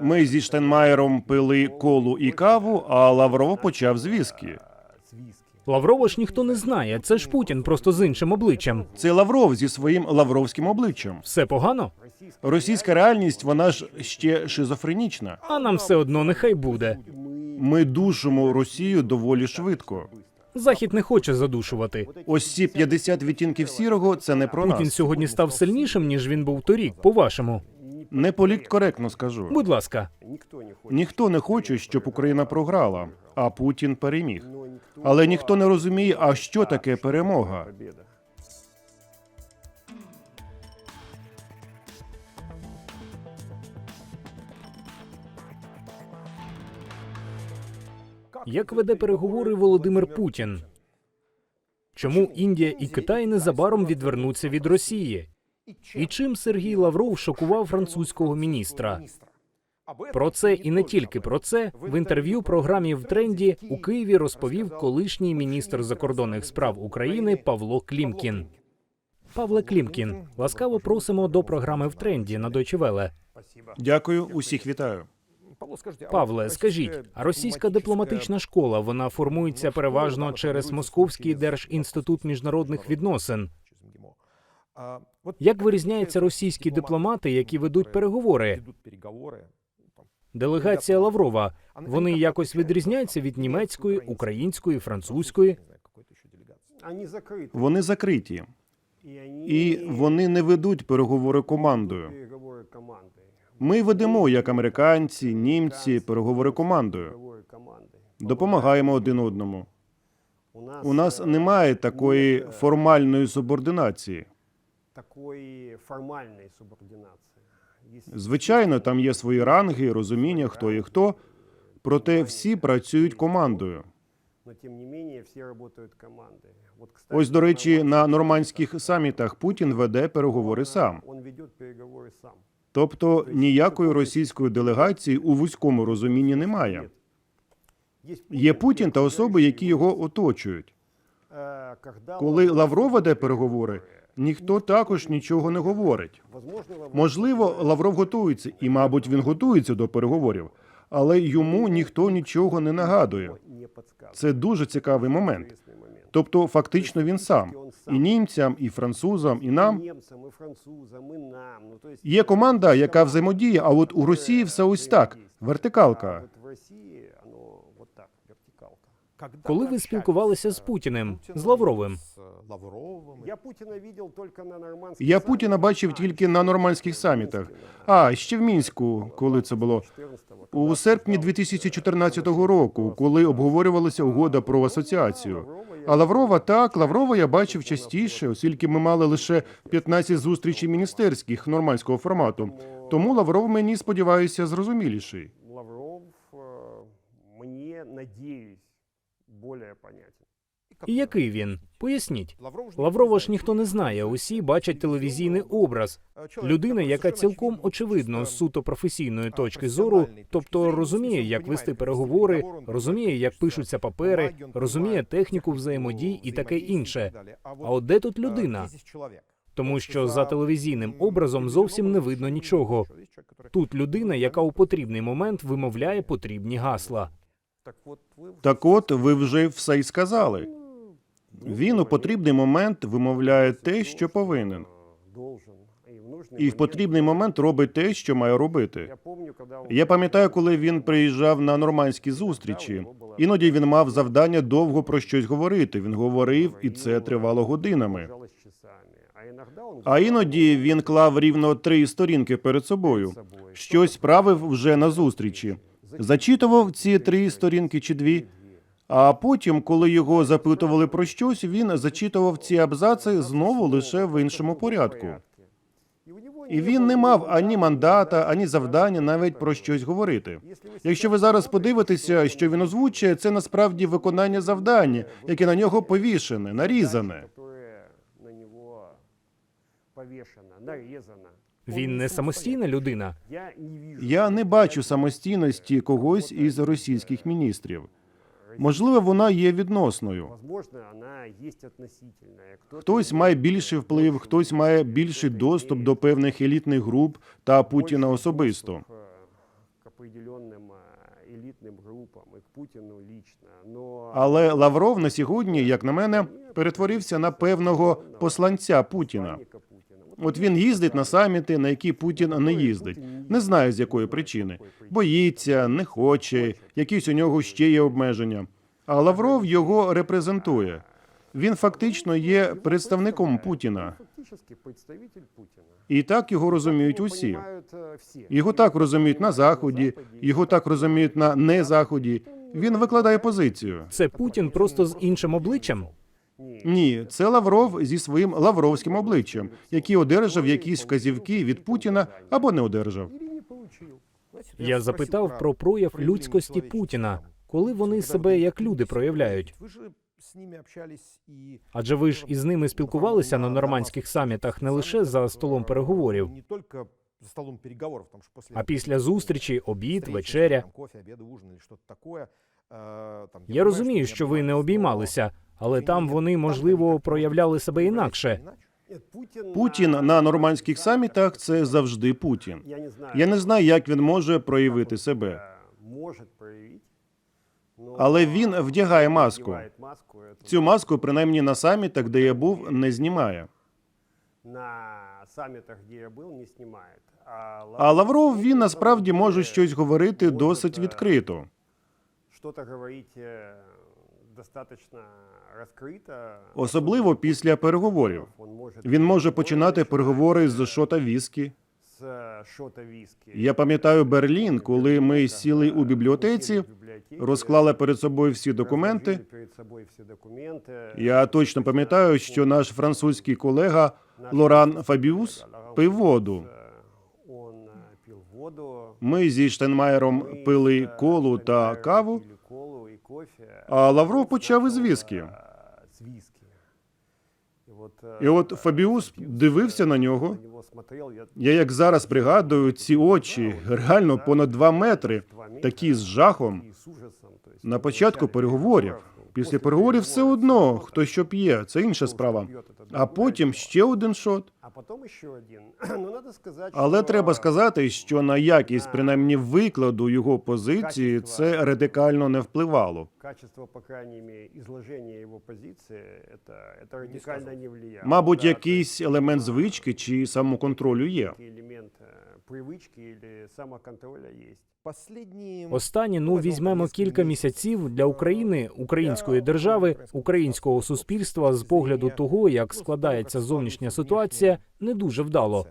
Ми зі Штенмаєром пили колу і каву, а Лавров почав з віскі. Лаврова ж ніхто не знає. Це ж Путін просто з іншим обличчям. Це Лавров зі своїм лавровським обличчям. Все погано, Російська реальність, вона ж ще шизофренічна. а нам все одно нехай буде. Ми душимо Росію доволі швидко. Захід не хоче задушувати. Ось ці 50 відтінків сірого це не про Путін нас. сьогодні став сильнішим, ніж він був торік, по-вашому. Не політкоректно скажу. Будь ласка, Ніхто не хоче, щоб Україна програла, а Путін переміг. Але ніхто не розуміє, а що таке перемога. як веде переговори Володимир Путін? Чому Індія і Китай незабаром відвернуться від Росії? І чим Сергій Лавров шокував французького міністра? Про це і не тільки про це в інтерв'ю програмі в тренді у Києві розповів колишній міністр закордонних справ України Павло Клімкін. Павле Клімкін, ласкаво просимо до програми в тренді на Deutsche Welle. Дякую, усіх вітаю. Павле, скажіть, а російська дипломатична школа вона формується переважно через Московський держінститут міжнародних відносин. Як вирізняються російські дипломати, які ведуть переговори? Делегація Лаврова. Вони якось відрізняються від німецької, української, французької. Вони закриті, і вони не ведуть переговори командою. Ми ведемо як американці, німці, переговори командою. Допомагаємо один одному. У нас немає такої формальної субординації. Такої формальної субординації. Звичайно, там є свої ранги, розуміння, хто є хто. Проте всі працюють командою. Ось, до речі, на нормандських самітах Путін веде переговори сам. Тобто ніякої російської делегації у вузькому розумінні немає. Є Путін та особи, які його оточують. Е, Коли Лавров веде переговори, ніхто також нічого не говорить. Можливо, Лавров готується, і, мабуть, він готується до переговорів, але йому ніхто нічого не нагадує. Це дуже цікавий момент. Тобто, фактично, він сам і німцям, і французам, і нам. Є команда, яка взаємодіє, а от у Росії все ось так: вертикалка. от в Росії оно вот так, вертикалка. Коли ви спілкувалися з Путіним, з Лавровим? Я Путіна видел только на нормандських Я Путіна бачив тільки на нормандських самітах. А ще в мінську, коли це було 14-го. у серпні 2014 року, коли обговорювалася угода про асоціацію. А Лаврова так, Лаврова я бачив частіше, оскільки ми мали лише 15 зустрічей міністерських нормандського формату. Тому Лавров мені сподіваюся зрозуміліший. Лавров э, мне, более понятен. І який він? Поясніть. Лаврова ж ніхто не знає. Усі бачать телевізійний образ. Людина, яка цілком очевидно з суто професійної точки зору, тобто розуміє, як вести переговори, розуміє, як пишуться папери, розуміє техніку взаємодій і таке інше. А от де тут людина? Тому що за телевізійним образом зовсім не видно нічого. Тут людина, яка у потрібний момент вимовляє потрібні гасла. Так от ви вже все й сказали. Він у потрібний момент вимовляє те, що повинен, в і в потрібний момент робить те, що має робити. Я пам'ятаю, коли він приїжджав на нормандські зустрічі. Іноді він мав завдання довго про щось говорити. Він говорив, і це тривало годинами. а іноді він клав рівно три сторінки перед собою. Щось правив вже на зустрічі. Зачитував ці три сторінки чи дві. А потім, коли його запитували про щось, він зачитував ці абзаци знову лише в іншому порядку. І він не мав ані мандата, ані завдання навіть про щось говорити. Якщо ви зараз подивитеся, що він озвучує, це насправді виконання завдання, яке на нього повішене, нарізане. которое на него повешено, нарезано. Він не самостійна людина. Я не вижу. Я не бачу самостійності когось із російських міністрів. Можливо, вона є відносною. Возможно, она есть относительная. Кто-то Хтось имеет має більший вплив, хтось має більший доступ до певних елітних груп та Путіна особисто. доступ, э, определенным э, элитным группам и к Путину лично. Но Але Лавров на сьогодні, як на мене, перетворився на певного посланця Путіна. От він їздить на саміти, на які Путін не їздить. Не знаю з якої причини. Боїться, не хоче, якісь у нього ще є обмеження. А Лавров його репрезентує. Він фактично є представником Путіна, і так його розуміють усі. Його так розуміють на заході, його так розуміють на незаході. Він викладає позицію. Це Путін просто з іншим обличчям. Ні. Це Лавров зі своїм лавровським обличчям, який одержав якісь вказівки від Путіна або не одержав. Я запитав про прояв людськості Путіна, коли вони себе як люди проявляють. Адже ви ж із ними спілкувалися на нормандських самітах не лише за столом переговорів, а після зустрічі, обід, вечеря. Я розумію, що ви не обіймалися, але там вони, можливо, проявляли себе інакше. Нет, Путин, Путін на нормандських самітах це завжди Путін. Я не знаю. Я не знаю, як він може проявити себе, э, Может проявить. но але він вдягає маску. надевает маску. Это Цю маску, принаймні на самітах, де я був, не знімає. на саммитах, где я был, не снимает. А, А Лавров він на насправді самом може деле щось говорити може, досить е, відкрито. Что-то говорить э, достаточно раскрыто. Особливо після переговорів. Він може починати переговори э, з шота віскі. з е, шота віскі. Я пам'ятаю Берлін, коли ми сіли у бібліотеці, розклали перед собою всі документи. Я точно пам'ятаю, що наш французький колега Лоран Фабіус пив воду. Он е, воду. Ми зі Штенмаєром пили колу та каву, а Лавров почав із віскі. І от, Фабіус дивився на нього. я як зараз пригадую, ці очі реально понад два метри, такі з жахом. На початку переговорів. Після переговорів все одно, хто що п'є, це інша справа. А потім ще один шот. Але треба сказати, що на якість принаймні викладу його позиції це радикально не впливало. качество, по изложения его позиции, это, это радикально не влияет. Мабуть, якийсь елемент звички чи самоконтролю є. то есть элемент э, привычки или самоконтроля есть. Последні Останні, ну візьмемо кілька місяців для України, української держави, українського суспільства з погляду того, як складається зовнішня ситуація, не дуже вдало.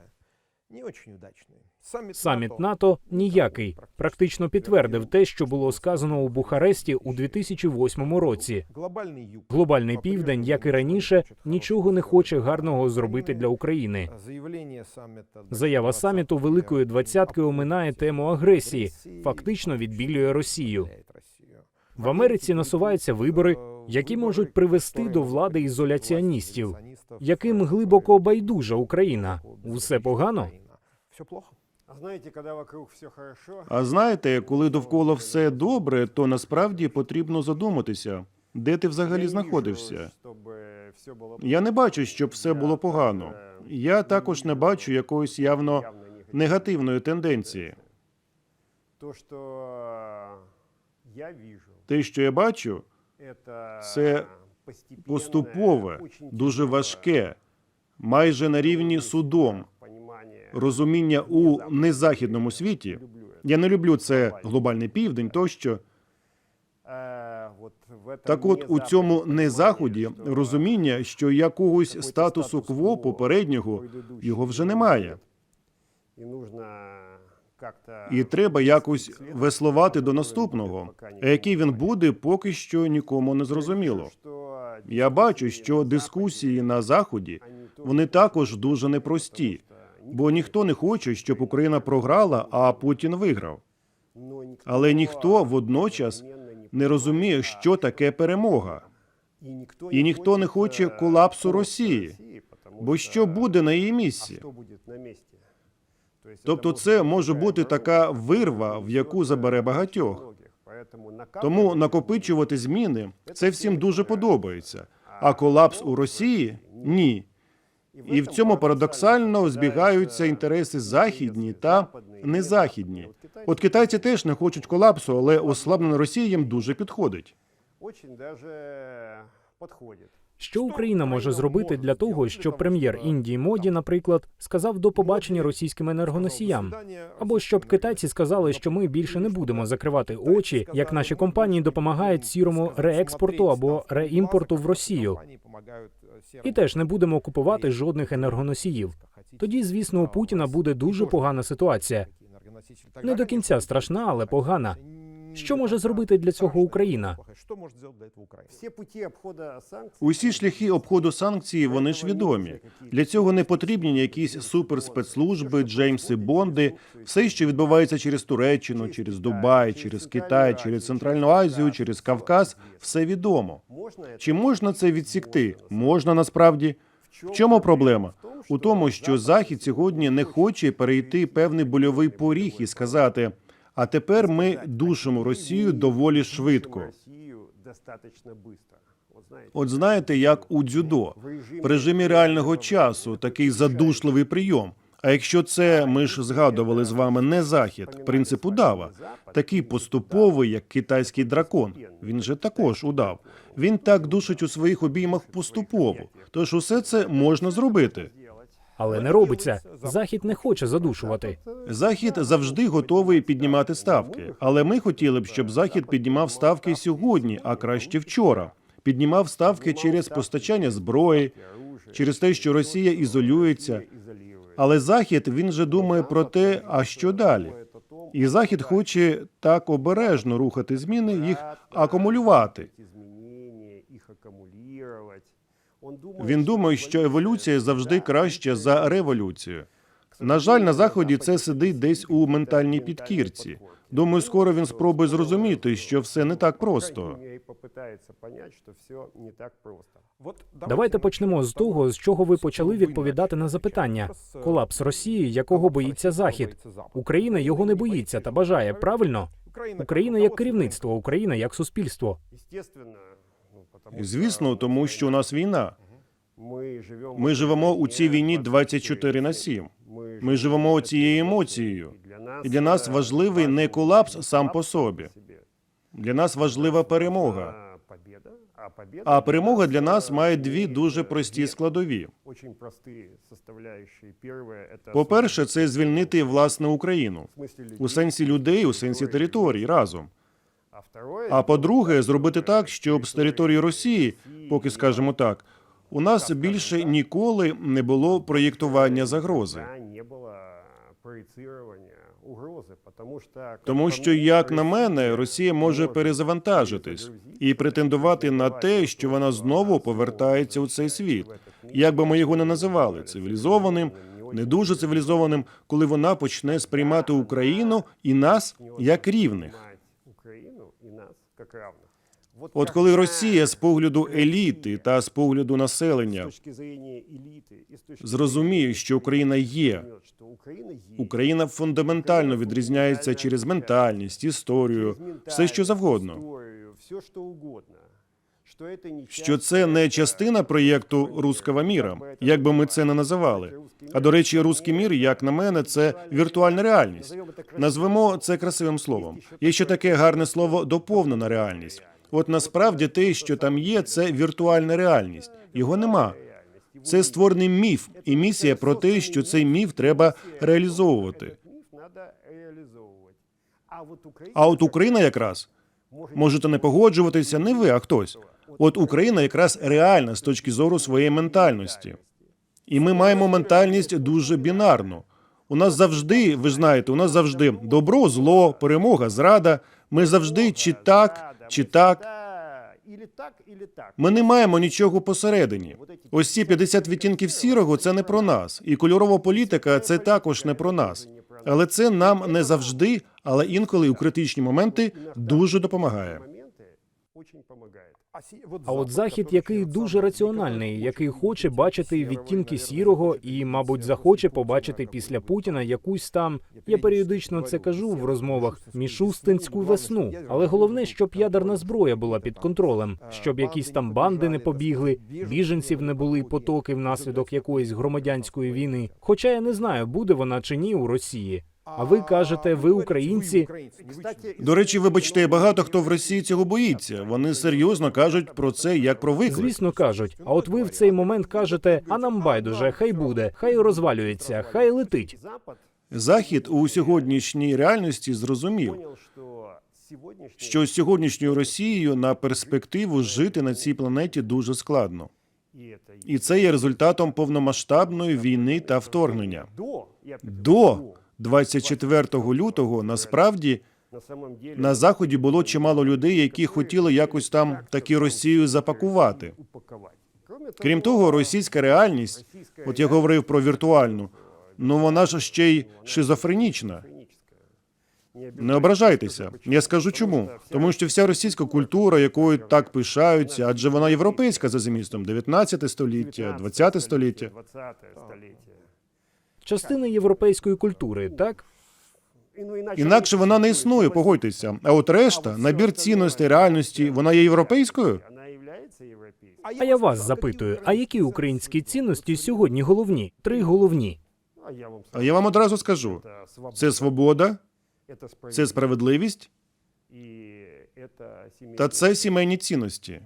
Не очень удачний. Саміт, Саміт НАТО ніякий практично підтвердив те, що було сказано у Бухаресті у 2008 році. Глобальний. Південь, як і раніше, нічого не хоче гарного зробити для України. Заява саміту Великої двадцятки оминає тему агресії, фактично відбілює Росію. В Америці насуваються вибори, які можуть привести до влади ізоляціоністів, яким глибоко байдужа Україна. Усе погано. Все плохо. А знаете, когда вокруг все хорошо, А знаєте, коли довкола все добре, то насправді потрібно задуматися, де ти я взагалі не знаходишся. вижу, чтобы все было Я не бачу, щоб все було погано. Я також не бачу якоїсь явно явно негативно. негативної тенденції. То, что э, я вижу, Те, що я бачу, это Це постепенное, поступове, очень дуже тяжелое важке, майже на рівні судом понимание. розуміння у незахідному світі. Люблю это. Я не люблю це глобальний південь, тощо. Е, от в этом Так от у цьому незаході незаході понимання, що розуміння, що якогось какой-то статусу статус-кво кво попереднього предыдущий його вже не немає. будет. І нужно как-то І треба якось слідувати, веслувати до поки наступного. поки А нікому який він не буде, поки що нікому не зрозуміло. Я бачу, що дискусії на заході вони також дуже непрості, бо ніхто не хоче, щоб Україна програла, а Путін виграв. Але ніхто водночас не розуміє, що таке перемога. і ніхто не хоче колапсу Росії. Бо що буде на її місці? Тобто, це може бути така вирва, в яку забере багатьох. Тому накопичувати зміни це всім дуже подобається. А колапс у Росії ні. І в цьому парадоксально збігаються інтереси західні та незахідні. От китайці теж не хочуть колапсу, але ослаблена Росія їм дуже підходить. Що Україна може зробити для того, щоб прем'єр Індії Моді, наприклад, сказав до побачення російським енергоносіям? Або щоб китайці сказали, що ми більше не будемо закривати очі, як наші компанії допомагають сірому реекспорту або реімпорту в Росію, і теж не будемо купувати жодних енергоносіїв. Тоді, звісно, у Путіна буде дуже погана ситуація. Не до кінця страшна, але погана. Що може зробити для цього Україна? Усі шляхи обходу санкцій вони ж відомі. Для цього не потрібні якісь суперспецслужби, Джеймси Бонди. Все, що відбувається через Туреччину, через Дубай, через Китай, через Центральну Азію, через Кавказ, все відомо. Чи можна це відсікти? Можна насправді. В чому проблема? У тому, що Захід сьогодні не хоче перейти певний больовий поріг і сказати: а тепер ми душимо Росію доволі швидко. От знаєте, як у дзюдо в режимі реального часу такий задушливий прийом. А якщо це ми ж згадували з вами не захід, принцип удава, такий поступовий, як китайський дракон. Він же також удав. Він так душить у своїх обіймах поступово. Тож усе це можна зробити. Але не робиться. Захід не хоче задушувати. Захід завжди готовий піднімати ставки, але ми хотіли б, щоб захід піднімав ставки сьогодні, а краще вчора. Піднімав ставки через постачання зброї, через те, що Росія ізолюється. Але захід він же думає про те, а що далі. І захід хоче так обережно рухати зміни, їх акумулювати. Він думає, що еволюція завжди краща за революцію. На жаль, на заході це сидить десь у ментальній підкірці. Думаю, скоро він спробує зрозуміти, що все не так просто. И понять, что все не так просто. Давайте почнемо з того, з чого ви почали відповідати на запитання. Колапс Росії, якого боїться Захід. Україна його не боїться та бажає. Правильно? Україна як керівництво, Україна як суспільство. Естественно, ну, потому Звісно, тому що у нас війна. мы живем... Ми живемо у цій війні 24 на 7. Ми живемо цією емоцією. І для нас важливий не колапс сам по собі. Для нас важлива перемога. Победа, а победа А перемога для нас має дві дуже прості складові. Очень простые составляющие. Первое это По-перше, це звільнити власне Україну в смысле людей, у сенсі людей, у сенсі територій разом. а по-друге, зробити так, щоб з території Росії, поки скажемо так, у нас більше ніколи не було проєктування загрози. Тому що, як на мене, Росія може перезавантажитись і претендувати на те, що вона знову повертається у цей світ. Як би ми його не називали цивілізованим, не дуже цивілізованим, коли вона почне сприймати Україну і нас як рівних. От коли Росія з погляду еліти та з погляду населення зрозуміє, що Україна є, Україна фундаментально відрізняється через ментальність, історію, все що завгодно. Що це не частина проєкту «Руского міра», як би ми це не називали. А до речі, «Русський мір», як на мене, це віртуальна реальність. Назвемо це красивим словом. Є ще таке гарне слово доповнена реальність. От насправді те, що там є, це віртуальна реальність. Його нема. Це створений міф і місія про те, що цей міф треба реалізовувати. А от Україна якраз можете не погоджуватися, не ви, а хтось. От Україна якраз реальна з точки зору своєї ментальності. І ми маємо ментальність дуже бінарну. У нас завжди, ви знаєте, у нас завжди добро, зло, перемога, зрада. Ми завжди чи так, чи так. Ми не маємо нічого посередині. Ось ці 50 відтінків сірого це не про нас, і кольорова політика це також не про нас. Але це нам не завжди, але інколи у критичні моменти дуже допомагає. моменты очень помогает. А, си- вот А от Запад, захід, который який очень дуже рациональный, раціональний, очень який хочет хоче видеть бачити серого, відтінки наверное, сірого будет і, видеть мабуть, серого захоче Путина побачити как після бы Путіна якусь там. Я періодично періодично це говорю, кажу в всі розмовах міжустинську міжустинську весну, весну. головне, щоб Але ядерна головне, зброя щоб була ядерна під зброя була контролем, під контролем, а, щоб якісь банди там не банди не побіжали, побігли, так сказати, біженців не були біженців потоки внаслідок потоки якоїсь внаслідок громадянської якоїсь війни. Хоча я не знаю, буде вона чи ні у Росії. А ви кажете, ви українці. До речі, вибачте, багато хто в Росії цього боїться. Вони серйозно кажуть про це як про виклик. Звісно, кажуть. А от ви в цей момент кажете: а нам байдуже, хай буде, хай розвалюється, хай летить. Запад Захід у сьогоднішній реальності зрозумів, що з сьогоднішньою Росією на перспективу жити на цій планеті дуже складно, і це є результатом повномасштабної війни та вторгнення. До 24 лютого насправді на заході було чимало людей, які хотіли якось там таки Росію запакувати. Крім того, російська реальність, от я говорив про віртуальну, ну вона ж ще й шизофренічна. Не ображайтеся. Я скажу чому. Тому що вся російська культура, якою так пишаються, адже вона європейська за змістом 19 століття, 20 століття. 20. Частина європейської культури, так? Інакше вона не існує, погодьтеся. А от решта, набір цінностей реальності, вона є європейською. А я вас запитую: а які українські цінності сьогодні головні? Три головні. А я вам одразу скажу: це свобода, це справедливість та це сімейні цінності.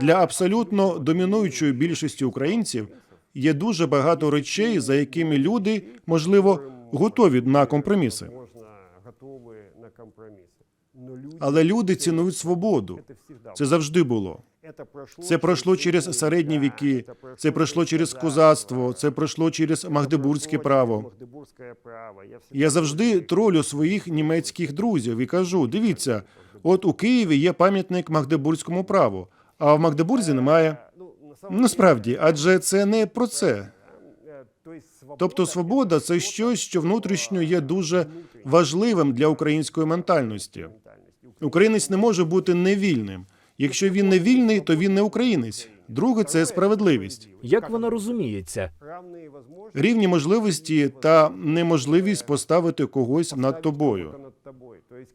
Для абсолютно домінуючої більшості українців є дуже багато речей, за якими люди, можливо, готові на компроміси. Але люди цінують свободу. це завжди було. це пройшло, через середні віки, це пройшло через козацтво, це пройшло через магдебурзьке право. Я завжди тролю своїх німецьких друзів і кажу: дивіться, от у Києві є пам'ятник Магдебурзькому праву, а в Магдебурзі немає. Ну, на самом Ну справді, адже це не про це. деле, то Тобто, свобода це щось, що внутрішньо є дуже важливим для української ментальності. ментальності. Українець не може бути невільним. Якщо він не вільний, то він не українець. Друге це справедливість, Як вона розуміється? Рівні можливості та неможливість поставити когось над тобою.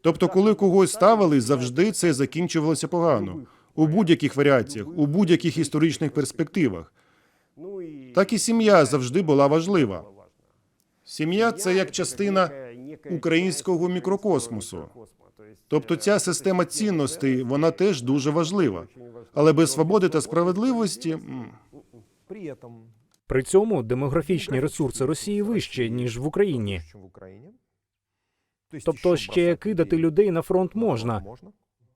Тобто, коли когось ставили, завжди це закінчувалося погано у будь-яких варіаціях, у будь-яких історичних перспективах. Так і сім'я завжди була важлива. Сім'я це як частина українського мікрокосмосу. Тобто ця система цінностей, вона теж дуже важлива. Але без свободи та справедливості При цьому демографічні ресурси Росії вищі ніж в Україні. Тобто ще кидати людей на фронт можна.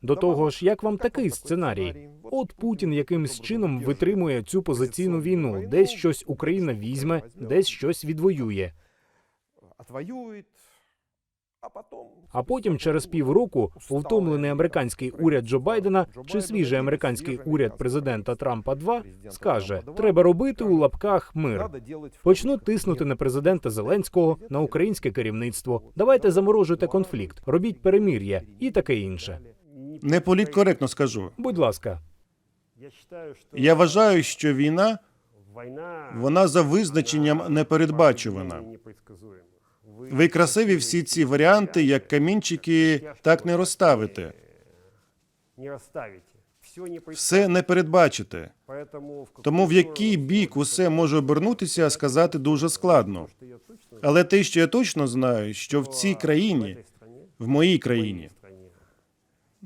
До того ж, як вам такий сценарій? От Путін якимсь чином витримує цю позиційну війну, десь щось Україна візьме, десь щось відвоює. А потім... Через півроку, втомлений американський уряд Джо Байдена чи свіжий американський уряд президента Трампа 2 скаже: треба робити у лапках мир. Почнуть тиснути на президента Зеленського, на українське керівництво. Давайте заморожуйте конфлікт, робіть перемир'я і таке інше. Не політкоректно скажу. Будь ласка, Я, вважаю, що війна вона за визначенням непередбачувана. Ви красиві всі ці варіанти, як камінчики, так не розставите. Все не передбачите. Тому в який бік усе може обернутися, сказати дуже складно. Але те, що я точно знаю, що в цій країні, в моїй країні,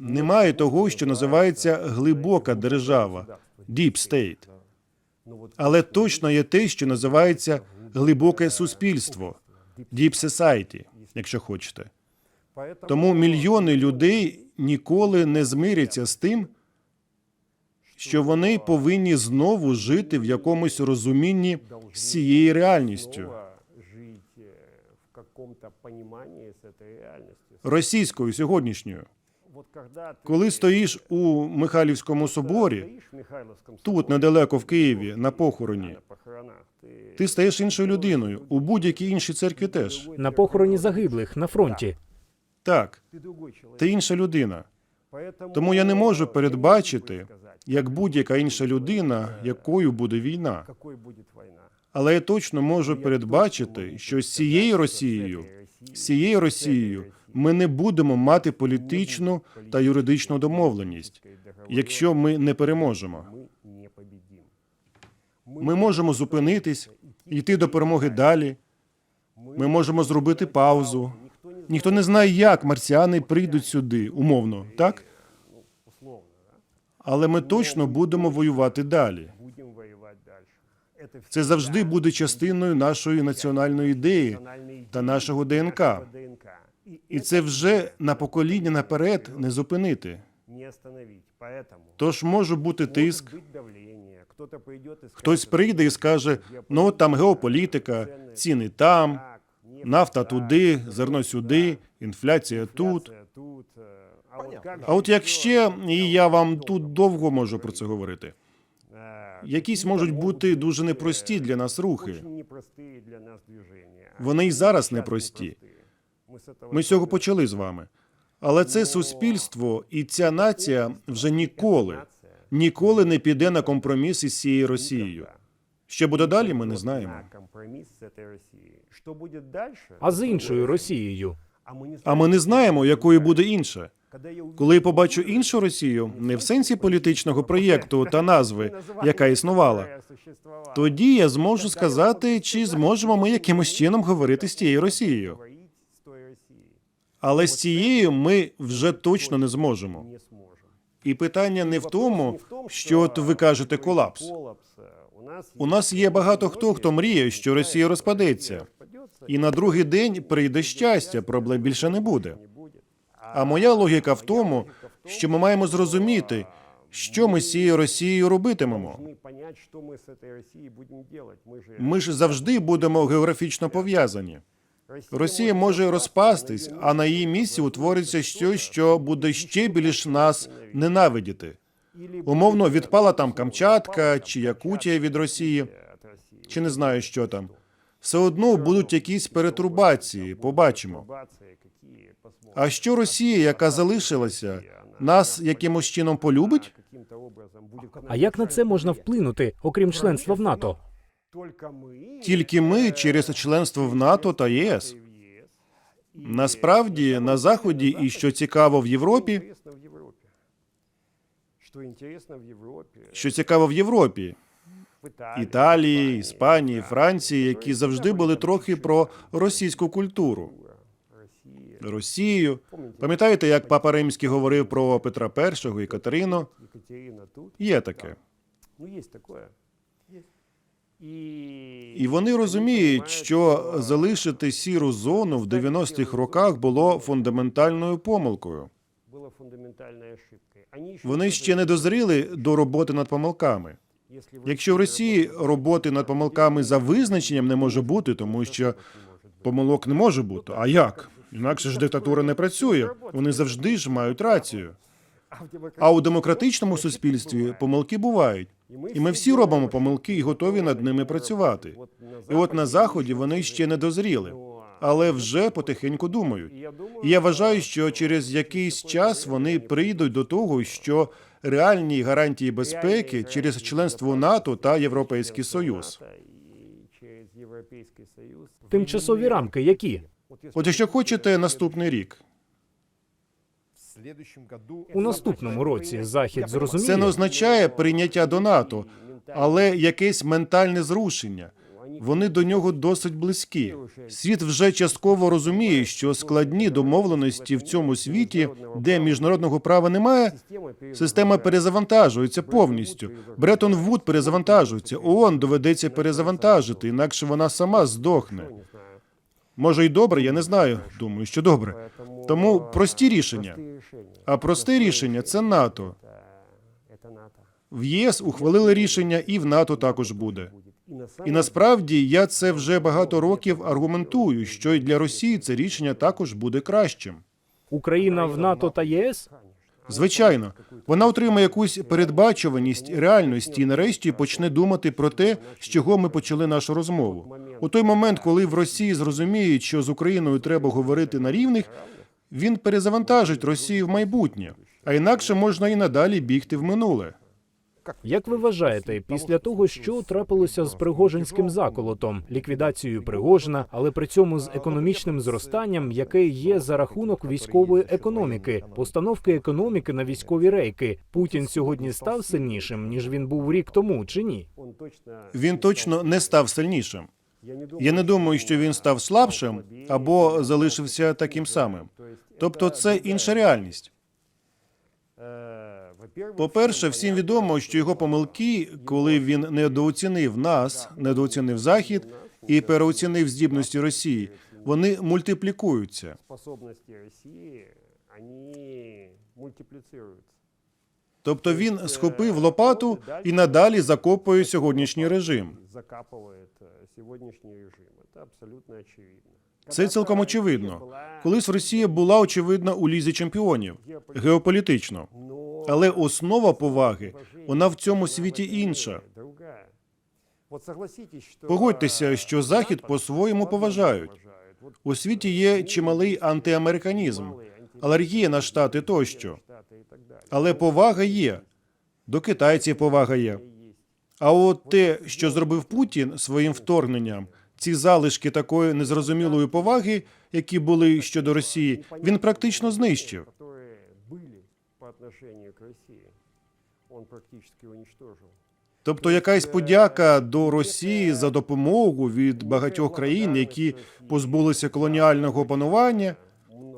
немає того, що називається глибока держава, deep state. Але точно є те, що називається глибоке суспільство, deep society, якщо хочете. Тому мільйони людей ніколи не змиряться з тим, що вони повинні знову жити в якомусь розумінні з цією реальністю, російською сьогоднішньою. Вот когда ты Коли стоїш у Михайлівському соборі, стоишь в Михайловском тут соборе, недалеко в Києві, на похороні, на похоронах, ты, ти стаєш іншою людиною. У будь-якій іншій церкві теж. на похороні загиблих на фронті. Так, ты другой человек. ти інша людина. Поэтому, Тому я не можу э, я передбачити, могу сказать, як будь-яка інша людина, якою буде війна. какой будет война. Але я точно можу передбачити, що з цією Росією, з цією Росією ми не будемо мати політичну та юридичну домовленість, якщо ми не переможемо. мы не победим. Ми можемо зупинитись, йти до перемоги далі. Ми можемо зробити паузу. Ніхто не знає, як марсіани прийдуть сюди, умовно, так? условно, да, Але ми точно будемо воювати далі. будем воевать дальше. Это Це завжди буде частиною нашої національної ідеї национальный та нашого ДНК. ДНК. И І це вже на покоління наперед не зупинити. не остановить. Поэтому Тож може бути может тиск, быть давление. Кто-то придет и хтось скажет, прийде і скаже: ну от там геополітика, ціни там, так, нефть нафта так, туди, нефть зерно сюди, інфляція тут. инфляция тут. э, А вот Понятно. как А от же як всё ще, это і я вам тут довго можу про це говорити. Э, Якісь какие-то можуть могут бути быть, дуже э, непрості для нас рухи. Очень непростые для нас движения. Вони й Они зараз сейчас непрості. Ми з цього почали з вами. Але це суспільство і ця нація вже ніколи, ніколи не піде на компроміс із цією Росією. Що буде далі, ми не знаємо. На компромисс с этой Россией. Что будет дальше? А з іншою Росією. А ми не знаємо, якою буде інша. Когда я увижу Коли я побачу іншу Росію, не в сенсі політичного проєкту та назви, яка існувала, тоді я зможу сказати, чи зможемо ми якимось чином говорити з тією Росією. говорить с той Россией Але з цією ми вже точно не зможемо. не сможем. І питання не в Вопрос тому, не в том, що от ви кажете колапс. колапс. У нас, У нас є багато хто, хто мріє, що Росія розпадеться. І на другий день прийде щастя, проблем більше не буде. А моя логіка в тому, що ми маємо зрозуміти, що ми з цією Росією робитимемо. Должны понять, что мы с этой Россией будем делать. Мы же Ми ж завжди будемо географічно пов'язані. Росія може розпастись, а на її місці утвориться щось, що буде ще більш нас ненавидіти. Умовно, відпала там Камчатка чи Якутія від Росії, чи не знаю, що там. Все одно будуть якісь перетрубації, побачимо. А що Росія, яка залишилася, нас якимось чином полюбить? А як на це можна вплинути, окрім членства в НАТО? Тільки ми через членство в НАТО та ЄС. Насправді на заході, і що цікаво в Європі, що цікаво в Європі, Італії, Іспанії, Франції, які завжди були трохи про російську культуру, Росію. Пам'ятаєте, як папа Римський говорив про Петра І і Катерину? Є таке. І, вони розуміють, що залишити сіру зону в 90-х роках було фундаментальною помилкою. Вони ще не дозріли до роботи над помилками. Якщо в Росії роботи над помилками за визначенням не може бути, тому що помилок не може бути. А як? Інакше ж диктатура не працює. Вони завжди ж мають рацію. А у демократичному суспільстві помилки бувають. І ми всі робимо помилки і готові над ними працювати. І от на заході вони ще не дозріли, але вже потихеньку думають. І я вважаю, що через якийсь час вони прийдуть до того, що реальні гарантії безпеки через членство НАТО та Європейський Союз. Тимчасові рамки які? От якщо хочете, наступний рік. У наступному році Захід Це не означає прийняття до НАТО, але якесь ментальне зрушення. Вони до нього досить близькі. Світ вже частково розуміє, що складні домовленості в цьому світі, де міжнародного права немає, система перезавантажується повністю. Бреттон Вуд перезавантажується. ООН доведеться перезавантажити, інакше вона сама здохне. Може, й добре, я не знаю. Думаю, що добре. Тому прості рішення. А просте рішення це НАТО. В ЄС ухвалили рішення, і в НАТО також буде. І насправді я це вже багато років аргументую, що і для Росії це рішення також буде кращим. Україна в НАТО та ЄС? Звичайно, вона отримає якусь передбачуваність реальності і нарешті почне думати про те, з чого ми почали нашу розмову. У той момент, коли в Росії зрозуміють, що з Україною треба говорити на рівних, він перезавантажить Росію в майбутнє. А інакше можна і надалі бігти в минуле. Як ви вважаєте, після того, що трапилося з Пригожинським заколотом, ліквідацією Пригожина, але при цьому з економічним зростанням, яке є за рахунок військової економіки, постановки економіки на військові рейки, Путін сьогодні став сильнішим ніж він був рік тому, чи ні? Він точно не став сильнішим. Я не думаю, що він став слабшим або залишився таким самим. Тобто, це інша реальність. По-перше, всім відомо, що його помилки, коли він недооцінив нас, недооцінив Захід і переоцінив здібності Росії, вони мультиплікуються. способности России, они мультиплицируются. Тобто він схопив лопату і надалі закопує сьогоднішній режим. Закапывает э, сегодняшний режим. Это абсолютно очевидно. Це цілком очевидно. Колись Росія була очевидно у лізі чемпіонів геополітично, але основа поваги вона в цьому світі інша. Погодьтеся, що Захід по-своєму поважають. У світі є чималий антиамериканізм, алергія на штати тощо. Але повага є. До китайців повага є. А от те, що зробив Путін своїм вторгненням, ці залишки такої незрозумілої поваги, які були щодо Росії, він практично знищив. Которые были по отношению к России, он практически уничтожил. Тобто якась подяка до Росії за допомогу від багатьох країн, які позбулися колоніального панування,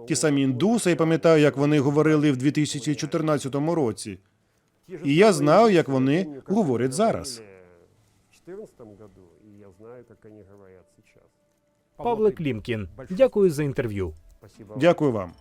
ті самі індуси, я пам'ятаю, як вони говорили в 2014 році. Те же І я самые знаю, як индусы, вони я помню, как говорять они зараз. говорили В 2014 году, знаю, как они говорят сейчас. Павло Клімкін, дякую за інтерв'ю. Спасибо. Дякую вам.